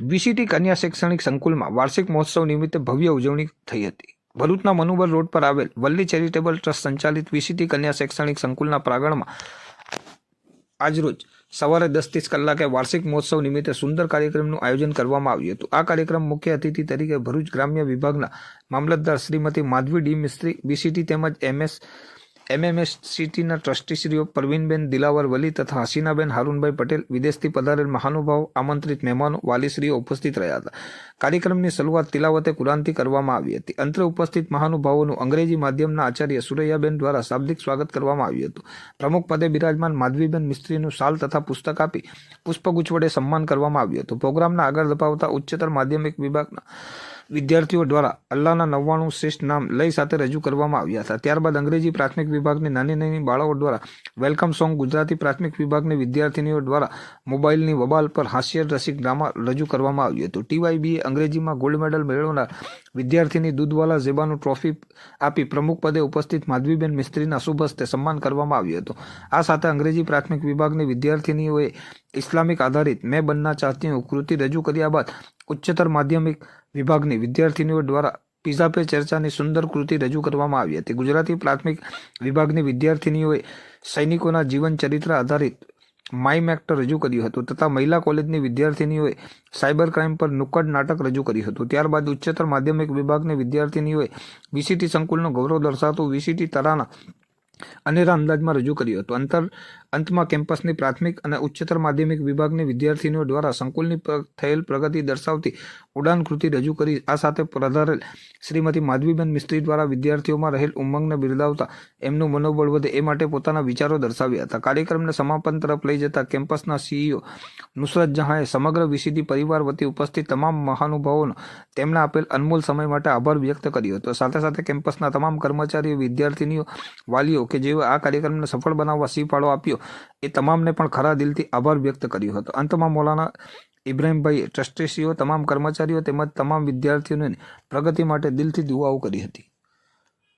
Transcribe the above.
VCT કન્યા શૈક્ષણિક સંકુલમાં વાર્ષિક મહોત્સવ નિમિત્તે ભવ્ય ઉજવણી થઈ હતી. ભરૂચના મનુબર રોડ પર આવેલ વલ્લી ચેરિટેબલ ટ્રસ્ટ સંચાલિત વીસીટી કન્યા શૈક્ષણિક સંકુલના પ્રાંગણમાં આજરોજ સવારે દસ ત્રીસ કલાકે વાર્ષિક મહોત્સવ નિમિત્તે સુંદર કાર્યક્રમનું આયોજન કરવામાં આવ્યું હતું. આ કાર્યક્રમ મુખ્ય અતિથિ તરીકે ભરૂચ ગ્રામ્ય વિભાગના મામલતદાર શ્રીમતી માધવી ડી મિસ્ત્રી, બીસીટી તેમજ એમએસ એમએમએસસીટીના ટ્રસ્ટીશ્રીઓ પરવીનબેન, દિલાવર વલી તથા હસીનાબેન, હારૂનભાઈ પટેલ વિદેશથી પધારેલ મહાનુભાવ, આમંત્રિત મહેમાનો, વાલીશ્રીઓ ઉપસ્થિત રહ્યા હતા. કાર્યક્રમની શરૂઆત તિલાવતે કુરાનથી કરવામાં આવી હતી. અંતરે ઉપસ્થિત મહાનુભાવોનું અંગ્રેજી માધ્યમના આચાર્ય સુરૈયાબેન દ્વારા શાબ્દિક સ્વાગત કરવામાં આવ્યું હતું. પ્રમુખ પદે બિરાજમાન માધવીબેન મિસ્ત્રીનું શાલ તથા પુસ્તક આપી પુષ્પગુચ્છ વડે સન્માન કરવામાં આવ્યું હતું. પ્રોગ્રામના આગળ ધપાવતા ઉચ્ચતર માધ્યમિક વિભાગના વિદ્યાર્થીઓ દ્વારા અલ્લાહના નવ્વાણું શ્રેષ્ઠ નામ લઈ સાથે રજૂ કરવામાં આવ્યા હતા. ત્યારબાદ અંગ્રેજી પ્રાથમિક વિભાગની નાની નાની બાળાઓ દ્વારા વેલકમ સોંગ ગુજરાતી પ્રાથમિક વિભાગની વિદ્યાર્થીનીઓ દ્વારા મોબાઈલની વબાલ પર હાસ્ય રસિક ડ્રામા રજૂ કરવામાં આવ્યું હતું. ટીવાયબીએ અંગ્રેજીમાં ગોલ્ડ મેડલ મેળવનાર વિદ્યાર્થીની દૂધવાલા ઝેબાનું ટ્રોફી આપી પ્રમુખ પદે ઉપસ્થિત માધવીબેન મિસ્ત્રીના શુભ હસ્તે સન્માન કરવામાં આવ્યું હતું. આ સાથે અંગ્રેજી પ્રાથમિક વિભાગની વિદ્યાર્થીનીઓએ ઇસ્લામિક આધારિત મેં બનના ચાહતી કૃતિ રજૂ કર્યા બાદ ઉચ્ચતર માધ્યમિક વિભાગની વિદ્યાર્થીનીઓ દ્વારા પિઝા પે ચર્ચાની સુંદર કૃતિ રજૂ કરવામાં આવી હતી. ગુજરાતી પ્રાથમિક વિભાગની વિદ્યાર્થીનીઓએ સૈનિકોના જીવન ચરિત્ર આધારિત માઇમ એક્ટ રજૂ કર્યું હતું તથા મહિલા કોલેજની વિદ્યાર્થીનીઓએ સાયબર ક્રાઇમ પર નુક્કડ નાટક રજૂ કર્યું હતું. ત્યારબાદ ઉચ્ચતર માધ્યમિક વિભાગની વિદ્યાર્થીનીઓએ વીસીટી સંકુલનો ગૌરવ દર્શાવતું વીસીટી તરાના અનેરા અંદાજમાં રજૂ કર્યું હતું. અંતર અંતમાં કેમ્પસની પ્રાથમિક અને ઉચ્ચતર માધ્યમિક વિભાગની વિદ્યાર્થીનીઓ દ્વારા સંકુલની થયેલ પ્રગતિ દર્શાવતી ઉડાન કૃતિ રજૂ કરી. આ સાથે પધારેલ શ્રીમતી માધવીબેન મિસ્ત્રી દ્વારા વિદ્યાર્થીઓમાં રહેલ ઉમંગને બિરદાવતા એમનું મનોબળ વધે એ માટે પોતાના વિચારો દર્શાવ્યા હતા. કાર્યક્રમને સમાપન તરફ લઈ જતા કેમ્પસના સીઈઓ નુસરત જહાંએ સમગ્ર વિસીડી પરિવાર વતી ઉપસ્થિત તમામ મહાનુભાવોનો તેમના આપેલ અનમોલ સમય માટે આભાર વ્યક્ત કર્યો હતો. સાથે સાથે કેમ્પસના તમામ કર્મચારીઓ, વિદ્યાર્થીનીઓ, વાલીઓ કે જેઓ આ કાર્યક્રમને સફળ બનાવવા સી ફાળો આપ્યો એ તમામને પણ ખરા દિલથી આભાર વ્યક્ત કર્યો હતો. અંતમાં મોલાના ઇબ્રાહીમભાઈ ટ્રસ્ટીસીઓ, તમામ કર્મચારીઓ તેમજ તમામ વિદ્યાર્થીઓને પ્રગતિ માટે દિલથી દુઆઓ કરી હતી.